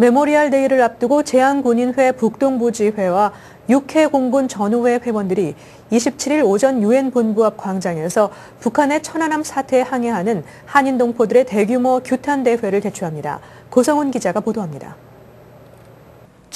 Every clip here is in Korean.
메모리얼 데이를 앞두고 제안군인회 북동부지회와 육해 공군 전우회 회원들이 27일 오전 유엔 본부 앞 광장에서 북한의 천안함 사태에 항해하는 한인 동포들의 대규모 규탄 대회를 개최합니다. 고성훈 기자가 보도합니다.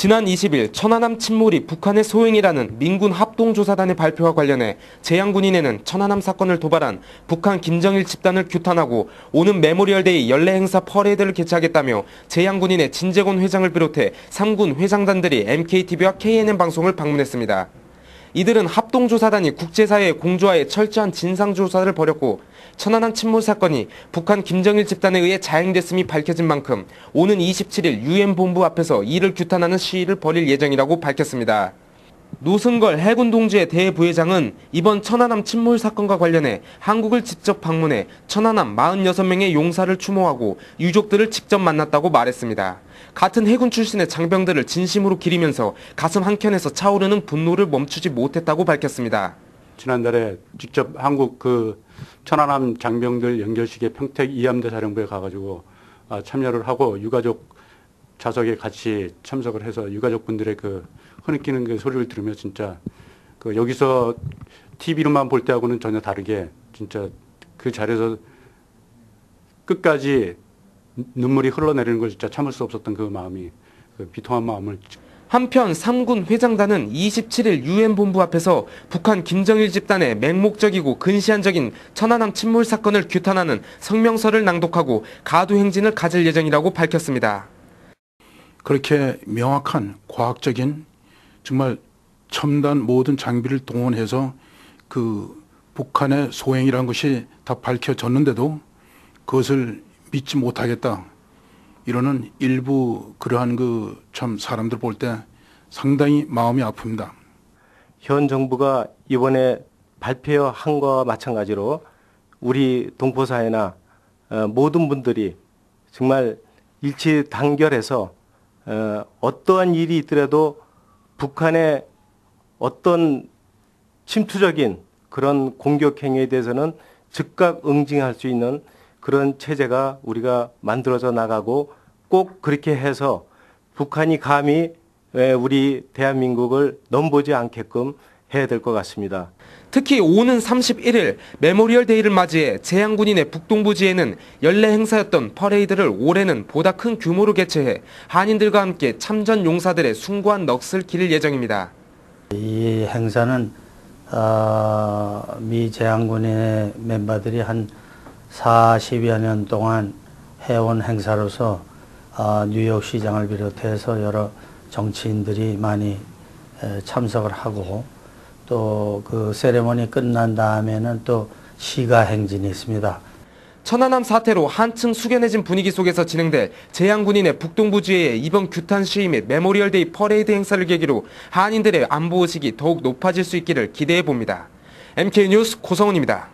지난 20일 천안함 침몰이 북한의 소행이라는 민군 합동조사단의 발표와 관련해 재향군인회는 천안함 사건을 도발한 북한 김정일 집단을 규탄하고 오는 메모리얼데이 연례 행사 퍼레이드를 개최하겠다며 재향군인회 진재곤 회장을 비롯해 3군 회장단들이 MKTV와 KNN 방송을 방문했습니다. 이들은 합동조사단이 국제사회의 공조하에 철저한 진상조사를 벌였고 천안함 침몰 사건이 북한 김정일 집단에 의해 자행됐음이 밝혀진 만큼 오는 27일 유엔 본부 앞에서 이를 규탄하는 시위를 벌일 예정이라고 밝혔습니다. 노승걸 해군 동지의 대부회장은 이번 천안함 침몰 사건과 관련해 한국을 직접 방문해 천안함 46명의 용사를 추모하고 유족들을 직접 만났다고 말했습니다. 같은 해군 출신의 장병들을 진심으로 기리면서 가슴 한켠에서 차오르는 분노를 멈추지 못했다고 밝혔습니다. 지난달에 직접 한국 그 천안함 장병들 연결식에 평택 이함대 사령부에 가가지고 아, 참여를 하고 유가족 좌석에 같이 참석을 해서 유가족분들의 그 흐느끼는 그 소리를 들으며 진짜 그 여기서 TV로만 볼 때하고는 전혀 다르게 진짜 그 자리에서 끝까지 눈물이 흘러내리는 걸 진짜 참을 수 없었던 그 마음이 그 비통한 마음을 한편 3군 회장단은 27일 유엔 본부 앞에서 북한 김정일 집단의 맹목적이고 근시안적인 천안함 침몰 사건을 규탄하는 성명서를 낭독하고 가두 행진을 가질 예정이라고 밝혔습니다. 그렇게 명확한 과학적인 정말 첨단 모든 장비를 동원해서 그 북한의 소행이라는 것이 다 밝혀졌는데도 그것을 믿지 못하겠다. 이러는 일부 그러한 그 참 사람들 볼 때 상당히 마음이 아픕니다. 현 정부가 이번에 발표한 것과 마찬가지로 우리 동포사회나 어, 모든 분들이 정말 일치 단결해서 어, 어떠한 일이 있더라도 북한의 어떤 침투적인 그런 공격 행위에 대해서는 즉각 응징할 수 있는 그런 체제가 우리가 만들어져 나가고 꼭 그렇게 해서 북한이 감히 우리 대한민국을 넘보지 않게끔 해야 될 것 같습니다. 특히 오는 31일 메모리얼 데이를 맞이해 재향군인의 북동부지에는 연례 행사였던 퍼레이드를 올해는 보다 큰 규모로 개최해 한인들과 함께 참전 용사들의 숭고한 넋을 기릴 예정입니다. 이 행사는 어, 미 재향군인의 멤버들이 한 40여 년 동안 해온 행사로서 어, 뉴욕 시장을 비롯해서 여러 정치인들이 많이 참석을 하고 또 그 세레모니 끝난 다음에는 또 시가 행진이 있습니다. 천안함 사태로 한층 숙연해진 분위기 속에서 진행될 재향군인의 북동부 지회의 이번 규탄 시위 및 메모리얼 데이 퍼레이드 행사를 계기로 한인들의 안보 의식이 더욱 높아질 수 있기를 기대해 봅니다. MK뉴스 고성훈입니다.